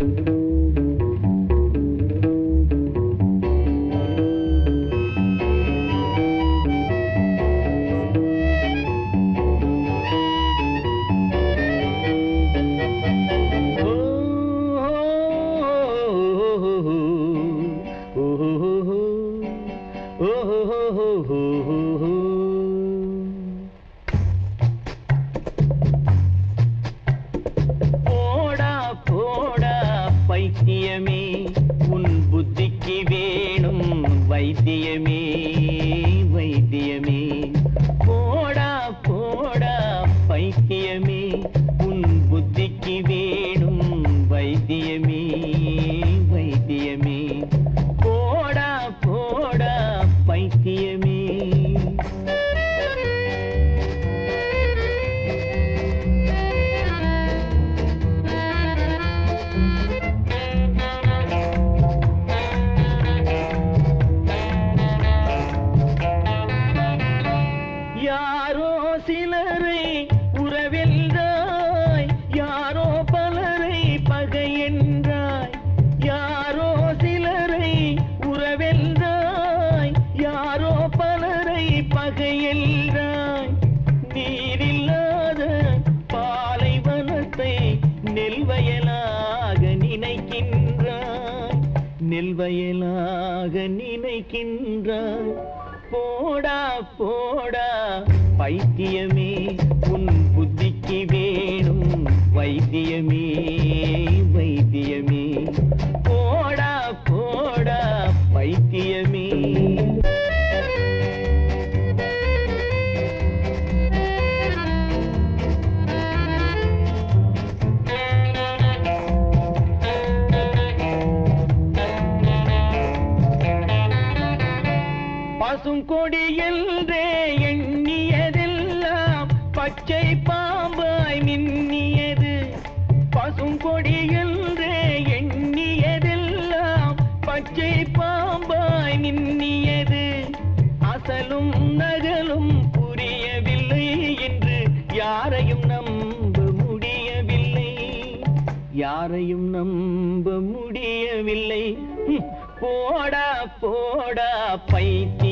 போடா வைத்தியமே உன் புத்திக்கு வேணும் வைத்தியமே வைத்தியமே. போடா போடா பைத்தியமே உன் புத்திக்கு வேணும் வைத்தியமே வைத்தியமே. போடா போடா பைத்தியமே. நெல்வயலாக நினைக்கின்றாய். போடா போடா பைத்தியமே உன் பசுங்கொடி என்றே எண்ணியதெல்லாம் பச்சை பாம்பாய் மின்னியது. பசுங்கொடி என்றே எண்ணியதெல்லாம் பச்சை பாம்பாய் மின்னியது. அசலும் நகலும் புரியவில்லை என்று யாரையும் நம்ப முடியவில்லை. யாரையும் நம்ப முடியவில்லை. போடா போடா பைத்தி